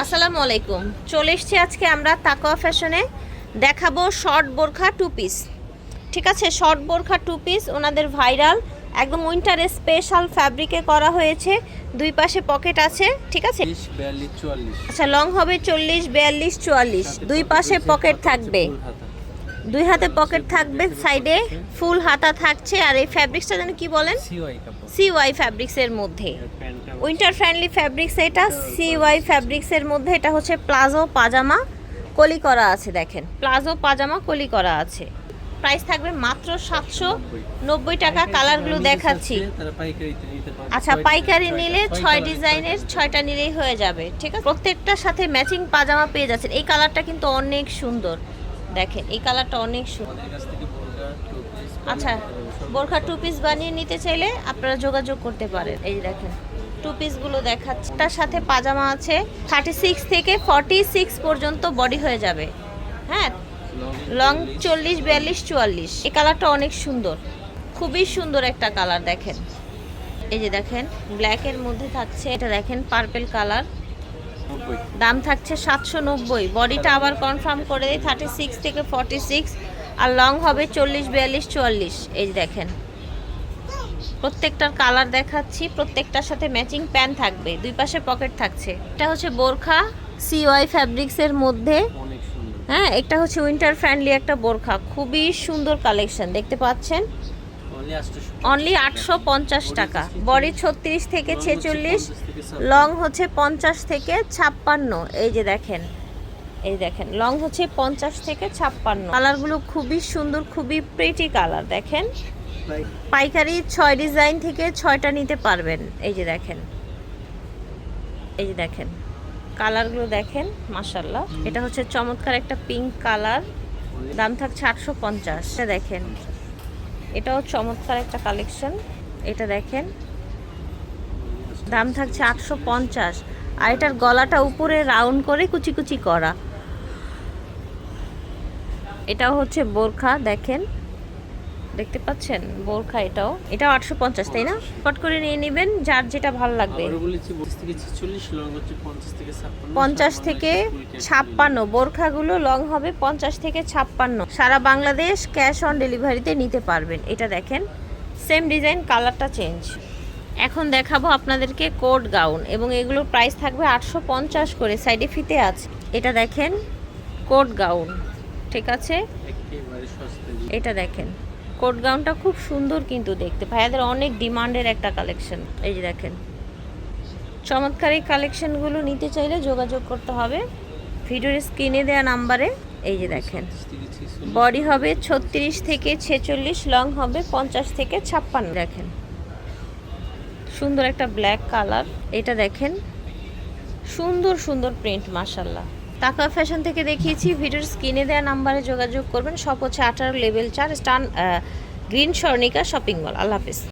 আসসালামু আলাইকুম। চলে এসছি আজকে আমরা তাকোয়া ফ্যাশনে। দেখাবো শর্ট বোরখা টু পিস ঠিক আছে শর্ট বোরখা টু পিস ওনাদের ভাইরাল একদম উইন্টারে স্পেশাল ফ্যাব্রিকে করা হয়েছে। দুই পাশে পকেট আছে ঠিক আছে? আচ্ছা লং হবে চল্লিশ বিয়াল্লিশ চুয়াল্লিশ। দুই পাশে পকেট থাকবে। দুই হাতে পকেট থাকবে সাইডে ফুল হাতা থাকছে আর এই ফ্যাব্রিক্সটা যেন কি বলেন? সিওয়াই সি ওয়াই ফ্যাব্রিক্সের মধ্যে। উইন্টার ফ্রেন্ডলি ফ্যাব্রিক্স এটা সি সিওয়াই ফ্যাব্রিক্সের মধ্যে এটা হচ্ছে প্লাজো পাজামা কলি করা আছে দেখেন। প্লাজো পাজামা কলি করা আছে। প্রাইস থাকবে মাত্র সাতশো নব্বই টাকা কালারগুলো দেখাচ্ছি। আচ্ছা পাইকারি নিলে ছয় ডিজাইনের ছয়টা। ছয়টা নিলেই হয়ে যাবে ঠিক আছে? প্রত্যেকটার সাথে ম্যাচিং পাজামা পেয়ে যাচ্ছেন। এই কালারটা কিন্তু অনেক সুন্দর। দেখেন এই কালারটা অনেক সুন্দর আচ্ছা বোরখা টু পিস বানিয়ে নিতে চাইলে আপনারা যোগাযোগ করতে পারেন। এই দেখেন টু পিসগুলো দেখাচ্ছে। তার সাথে পাজামা আছে থার্টি সিক্স থেকে ফর্টি সিক্স পর্যন্ত বডি হয়ে যাবে। হ্যাঁ লং চল্লিশ, বিয়াল্লিশ চুয়াল্লিশ। এই কালারটা অনেক সুন্দর। খুবই সুন্দর একটা কালার দেখেন। এই যে দেখেন ব্ল্যাকের মধ্যে থাকছে এটা দেখেন পার্পেল কালার। দাম থাকছে সাতশো নব্বই। বডিটা আবার কনফার্ম করে দিই থার্টি সিক্স থেকে ফর্টি সিক্স আর লং হবে চল্লিশ, বিয়াল্লিশ, চুয়াল্লিশ। এই দেখেন, প্রত্যেকটার কালার দেখাচ্ছি, প্রত্যেকটার সাথে ম্যাচিং প্যান থাকবে, দুই পাশে পকেট থাকছে। এটা হচ্ছে বোরখা সিওয়াই ফ্যাব্রিক্সের মধ্যে। হ্যাঁ এটা হচ্ছে উইন্টার ফ্রেন্ডলি একটা বোরখা, খুবই সুন্দর কালেকশন দেখতে পাচ্ছেন? অনলি আটশো পঞ্চাশ টাকা। বডি ছত্রিশ থেকে ছেচল্লিশ। 50 থেকে 56 লং হচ্ছে পঞ্চাশ থেকে ছাপ্পান্ন। এই যে দেখেন এই দেখেন লং হচ্ছে পঞ্চাশ থেকে ছাপ্পান্ন। কালারগুলো খুবই সুন্দর খুবই প্রিটি কালার দেখেন। পাইকারি ছয় ডিজাইন থেকে ছয়টা নিতে পারবেন। এই যে দেখেন এই যে দেখেন কালারগুলো দেখেন মাসাল্লাহ এটা হচ্ছে চমৎকার একটা পিঙ্ক কালার দাম থাকছে আটশো পঞ্চাশ। দেখেন এটাও চমৎকার একটা কালেকশন। এটা দেখেন। দাম থাকছে আটশো পঞ্চাশ। আর এটার গলাটা উপরে রাউন্ড করে কুচি কুচি করা। এটাও হচ্ছে বোরখা, দেখেন। দেখতে পাচ্ছেন? বোরখা এটাও। এটাও আটশো পঞ্চাশ তাই না? পট করে নিয়ে নেবেন যার যেটা ভালো লাগবে। পঞ্চাশ থেকে ছাপ্পান্ন বোরখাগুলো লং হবে পঞ্চাশ থেকে ছাপ্পান্ন। সারা বাংলাদেশ ক্যাশ অন ডেলিভারিতে নিতে পারবেন। এটা দেখেন সেম ডিজাইন কালারটা চেঞ্জ। এখন দেখাবো আপনাদেরকে কোট গাউন এবং এগুলোর প্রাইস থাকবে আটশো পঞ্চাশ করে। সাইডে ফিতে আছে। এটা দেখেন কোট গাউন। ঠিক আছে? এটা দেখেন। কোট গাউনটা খুব সুন্দর কিন্তু দেখতে। ভাইয়াদের অনেক ডিমান্ডের একটা কালেকশন। এই যে দেখেন। চমৎকার এই কালেকশনগুলো নিতে চাইলে যোগাযোগ করতে হবে। ভিডিওর স্ক্রিনে দেওয়া নাম্বারে। এই যে দেখেন। বডি হবে ছত্রিশ থেকে ছেচল্লিশ, লং হবে পঞ্চাশ থেকে ছাপ্পান্ন। দেখেন। সুন্দর একটা ব্ল্যাক কালার। এটা দেখেন। সুন্দর সুন্দর প্রিন্ট মাসাল্লাহ টাকা ফ্যাশন থেকে দেখিয়েছি, ভিডিওর স্ক্রিনে দেওয়া নাম্বারে যোগাযোগ করবেন, সব হচ্ছে আঠারো লেভেল চার স্টান গ্রিন স্বর্ণিকা শপিং মল। আল্লাহ হাফিজ।